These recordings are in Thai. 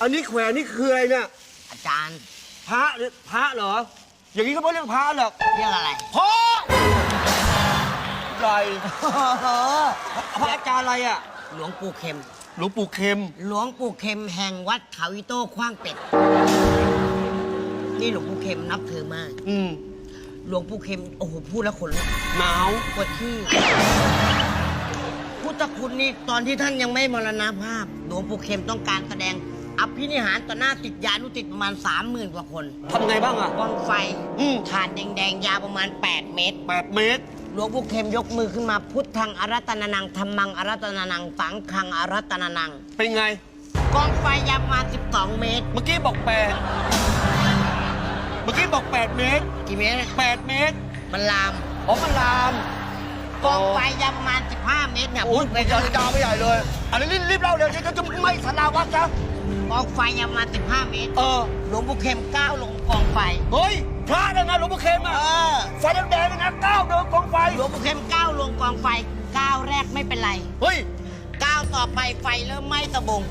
อันนี้แขวนนี่คืออะไรเนี่ยอาจารย์พระหรือพระเหรอ อย่างนี้ก็ไม่เรียกพระหรอกเรียกอะไรพ่อใหญ่พระอาจารย์อะไรอะ หลวงปู่เข็ม หลวงปู่เข็ม หลวงปู่เข็มแห่งวัดเขาอิโต้ขว้างเป็ด นี่หลวงปู่เข็มนับถือมาก อืมหลวงปู่เข็ม โอ้โห พูดแล้วขนลุกหนาวปวดที่พุทธคุณนี่ตอนที่ท่านยังไม่มรณภาพ หลวงปู่เข็มต้องการแสดง อภินิหารต่อหน้าติดยานุติดประมาณ 30,000 กว่าคนทำไงบ้างอะกองไฟอืมถาดแดงๆ ยาวประมาณ 8 เมตร แปดเมตร หลวงปู่เข็มยกมือขึ้นมา พุทธังอารัตนานังธรรมังอารัตนานังสังฆังอารัตนานัง เป็นไง กองไฟยาวประมาณ 12 เมตร เมื่อกี้บอกแปดเมื่อกี้บอกแปดเมตรกี่เมตร แปดเมตรมันลาม อ๋อมันลาม กองไฟยาวประมาณ 15 เมตรเนี่ยโอ้ยไปยาวยาวไปใหญ่เลยอันนี้รีบรีบเล่าเร็วจะจะไม่สนาวัดจ้ะก องไฟยาวประมาณ15เมตร เออ หลวงปู่เข็มก้าวลงกองไฟ เฮ้ยพระนะนะหลวงพ่อเข็มอะเออ ไฟแดงๆนะนะก้าวเดินกองไฟ หลวงปู่เข็มก้าวลงกองไฟก้าวแรกไม่เป็นไร เฮ้ย ก้าวต่อไปไฟเริ่มไหม้ตะบง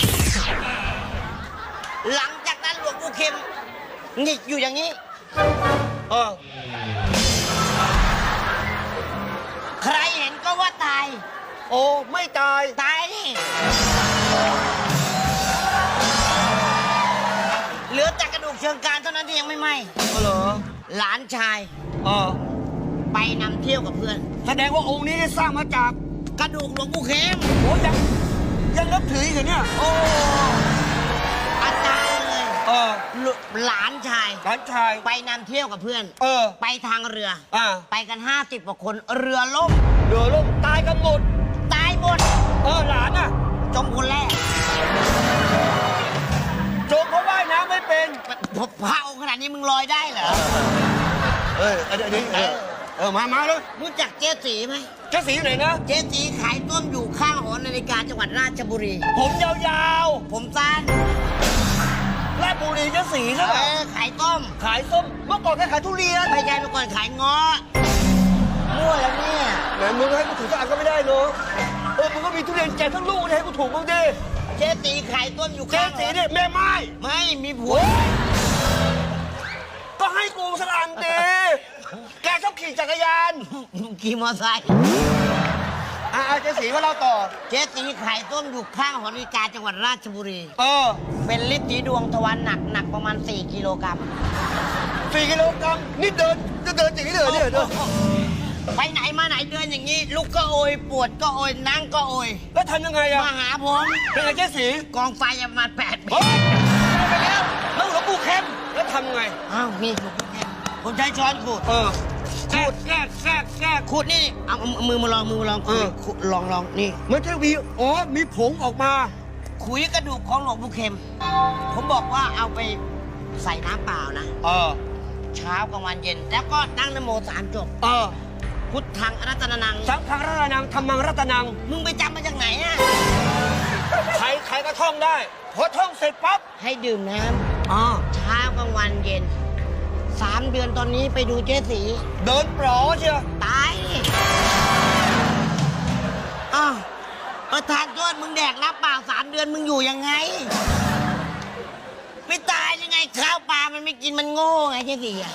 หลังจากนั้นหลวงปู่เข็มหงิกอยู่อย่างนี้ เออ ใครเห็นก็ว่าตาย โอ้ ไม่ตาย ตายนี่ แต่กระดูกเชิงกรานเท่านั้นที่ยังไม่ไหม้ก็เหรอหลานชายเออไปนำเที่ยวกับเพื่อน แสดงว่าองค์นี้ได้สร้างมาจากกระดูกหลวงปู่เข็มโอ้ยังยังนับถืออีกเหรอเนี่ยโอ้อาจารย์เลยเออหลหลานชาย หลานชาย ไปนำเที่ยวกับเพื่อน เออ ไปทางเรืออ่า ไปกัน 50กว่าคนเรือล่มเดือล่มตายกันหมด ตายหมด เออหลานอะ เออเดี๋ยวเดี๋ยวเออเออมามาเลยรู้จักเจ๊สีไหมเจ้าสีอยู่ไหนนะ เจ๊สีขายต้มอยู่ข้างหอนาฬิกาจังหวัดราชบุรี ผมยาวผมสั้นๆราชบุรีเจ้าสีใช่เอไหมอขายต้ม ขายส้มเมื่อก่อนแค่ขายทุเรียนไม่ใช่เมื่อก่อนขายเงาะมั่วแล้วเนี่ยแหมมึงให้กูถูกสักอันก็ไม่ได้เนอะเออมึงก็มีทุเรียนแจกทั้งลูกเลยให้กูถูกบ้างดิเจ๊สีขายต้มอยู่เจ๊ข้างหสีอเนี่ยแม่ไม้ไม่มีผัว ก็ให้กูสักอันดิ แกชอบขี่จักรยานขี่มอเตอร์ไซค์อ่าเจ๊สีก็เล่าต่อ เจ๊สีขายต้มอยู่ข้างหอนาฬิกาจังหวัดราชบุรี เออเป็นลิตรสีดวงทวารหนักหนักประมาณ 4 กิโลกรัมสี่กิโลกรัมนี่เดินจะเดินอย่างนี้เลยเหรอเนี่ยเดินไปไหนมาไหนเดินอย่างนี้ ลุกก็โอย ปวดก็โอย นั่งก็โอย แล้วทำยังไงอะมาหาผมเป็นไงเจ๊สีกองไฟประมาณ8เมเฮ้ตรยไปแล้วแล้วหลวงปู่เข้มแล้วทำไงอ้าวนี่หลวงปู่แก้วผมใช้ช้อนขูดเออ แทรกแทรกแทรกแทรกขูดนี่เอาเอามือมาลองมือมาลองเออขูดลองลองนี่ มันแค่วีอ๋อมีผงออกมา ขุยกระดูกของหลวงปู่เข็ม ผมบอกว่าเอาไปใส่น้ำเปล่านะ เออ เช้ากลางวันเย็น แล้วก็ตั้งนโมสามจบ เออพุทธังอนัตตนานัง สังฆังรัตนังธรรมังรัตนัง มึงไปจำมาจากไหนอะใครใครก็ท่องได้ พอท่องเสร็จปั๊บให้ดื่มน้อ๋อำเช้ากลางวันเย็น สามเดือนตอนนี้ไปดูเจ๊สี เดินปลอเชียวตายอ้าวประธานโทษมึงแดกรับเปล่าสามเดือนมึงอยู่ยังไง ไม่ตายยังไงข้าวปลามันไม่กินมันโง่ไงเจ๊สีอะ